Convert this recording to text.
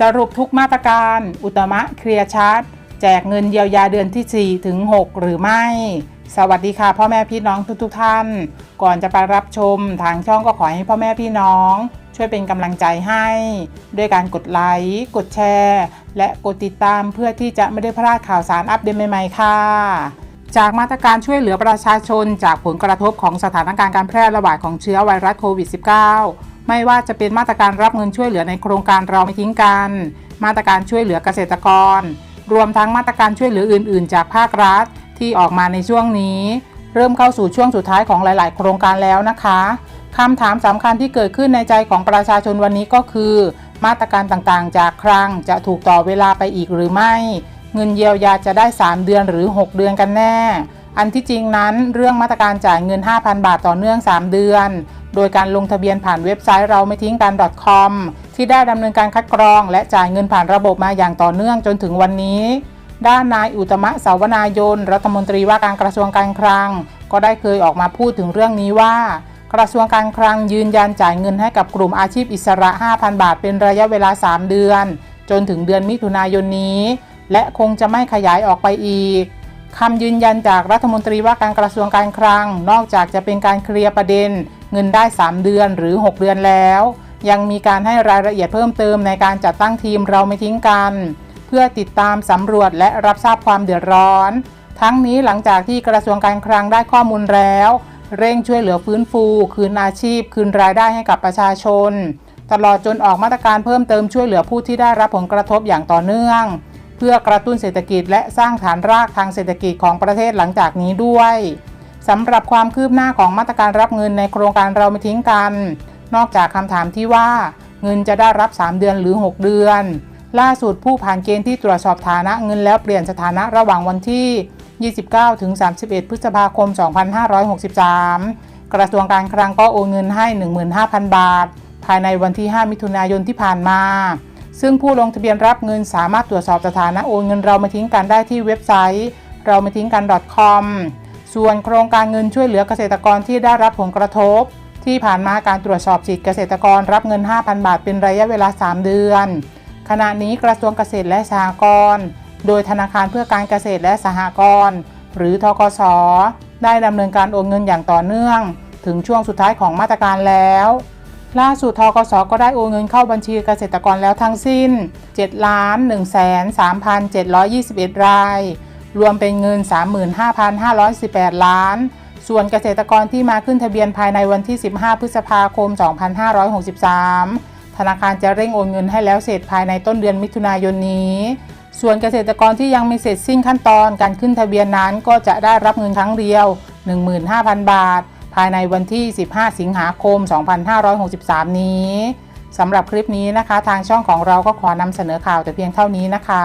สรุปทุกมาตรการ อุตมะเคลียร์ชัด แจกเงินเยียวยาเดือนที่ 4 ถึง 6 หรือไม่ สวัสดีค่ะพ่อแม่พี่น้องทุกๆทท่าน ก่อนจะไปรับชมทางช่องก็ขอให้พ่อแม่พี่น้อง ช่วยเป็นกำลังใจให้ ด้วยการกดไลค์กดแชร์ และกดติดตามเพื่อที่จะไม่ได้พลาดข่าวสารอัปเดตใหม่ๆ ค่ะจากมาตรการช่วยเหลือประชาชน จากผลกระทบของสถานการณ์การแพร่ระบาดของเชื้อไวรัสโควิด -19 ไม่ว่าจะเป็นมาตรการรับเงินช่วยเหลือในโครงการเราไม่ทิ้งกัน มาตรการช่วยเหลือเกษตรกร รวมทั้งมาตรการช่วยเหลืออื่น ๆ จากภาครัฐที่ออกมาในช่วงนี้ เริ่มเข้าสู่ช่วงสุดท้ายของหลาย ๆ โครงการแล้วนะคะคำถามสำคัญที่เกิดขึ้นในใจของประชาชนวันนี้ก็คือ มาตรการต่างๆ จากครั้งจะถูกต่อเวลาไปอีกหรือไม่ เงินเยียวยาจะได้ 3 เดือนหรือ 6 เดือนกันแน่ อันที่จริงนั้นเรื่องมาตรการจ่ายเงิน 5,000 บาทต่อเนื่อง 3 เดือน โดยการลงทะเบียนผ่านเว็บไซต์เราไม่ทิ้งกัน .com ที่ได้ดำเนินการคัดกรอง และจ่ายเงินผ่านระบบมาอย่างต่อเนื่องจนถึงวันนี้ ด้านนายอุตมะสาวนายน รัฐมนตรีว่าการกระทรวงการคลัง ก็ได้เคยออกมาพูดถึงเรื่องนี้ว่า กระทรวงการคลังยืนยันจ่ายเงินให้กับกลุ่มอาชีพอิสระ 5,000 บาท เป็นระยะเวลา 3 เดือน จนถึงเดือนมิถุนายนนี้ และคงจะไม่ขยายออกไปอีกคำยืนยันจากรัฐมนตรีว่าการกระทรวงการคลัง นอกจากจะเป็นการเคลียร์ประเด็น เงินได้ 3 เดือนหรือ 6 เดือนแล้ว ยังมีการให้รายละเอียดเพิ่มเติมในการจัดตั้งทีมเราไม่ทิ้งกัน เพื่อติดตามสำรวจและรับทราบความเดือดร้อน ทั้งนี้หลังจากที่กระทรวงการคลังได้ข้อมูลแล้ว เร่งช่วยเหลือฟื้นฟู คืนอาชีพ คืนรายได้ให้กับประชาชน ตลอดจนออกมาตรการเพิ่มเติมช่วยเหลือผู้ที่ได้รับผลกระทบอย่างต่อเนื่อง เพื่อกระตุ้นเศรษฐกิจและสร้างฐานรากทางเศรษฐกิจของประเทศหลังจากนี้ด้วย สำหรับความคืบหน้าของมาตรการรับเงินในโครงการเราไม่ทิ้งกัน นอกจากคำถามที่ว่า เงินจะได้รับ 3 เดือนหรือ 6 เดือน ล่าสุดผู้ผ่านเกณฑ์ที่ตรวจสอบฐานะเงินแล้วเปลี่ยนสถานะระหว่างวันที่ 29 ถึง 31 พฤษภาคม 2563 กระทรวงการคลังก็โอนเงินให้ 15,000 บาท ภายในวันที่ 5 มิถุนายนที่ผ่านมา ซึ่งผู้ลงทะเบียนรับเงินสามารถตรวจสอบสถานะโอนเงินเรามาทิ้งกันได้ที่เว็บไซต์ เรามาทิ้งกัน .com ส่วนโครงการเงินช่วยเหลือเกษตรกรที่ได้รับผลกระทบ ที่ผ่านมาการตรวจสอบสิทธิเกษตรกรรับเงิน 5,000 บาทเป็นระยะเวลา 3 เดือน ขณะนี้กระทรวงเกษตรและสหกรณ์โดยธนาคารเพื่อการเกษตรและสหกรณ์หรือทกส ได้ดำเนินการโอนเงินอย่างต่อเนื่อง ถึงช่วงสุดท้ายของมาตรการแล้ว ล่าสุดทกส ก็ได้โอนเงินเข้าบัญชีเกษตรกรแล้วทั้งสิ้น7ล้าน1 3 721 ราย รวมเป็นเงิน 35,518 ล้าน ส่วนเกษตรกรที่มาขึ้นทะเบียนภายในวันที่ 15 พฤษภาคม 2563 ธนาคารจะเร่งโอนเงินให้แล้วเสร็จภายในต้นเดือนมิถุนายนนี้ ส่วนเกษตรกรที่ยังไม่เสร็จสิ้นขั้นตอนการขึ้นทะเบียนนั้นก็จะได้รับเงินครั้งเดียว 15,000 บาท ภายในวันที่ 15 สิงหาคม 2563 นี้สำหรับคลิปนี้นะคะ ทางช่องของเราก็ขอนำเสนอข่าวแต่เพียงเท่านี้นะคะ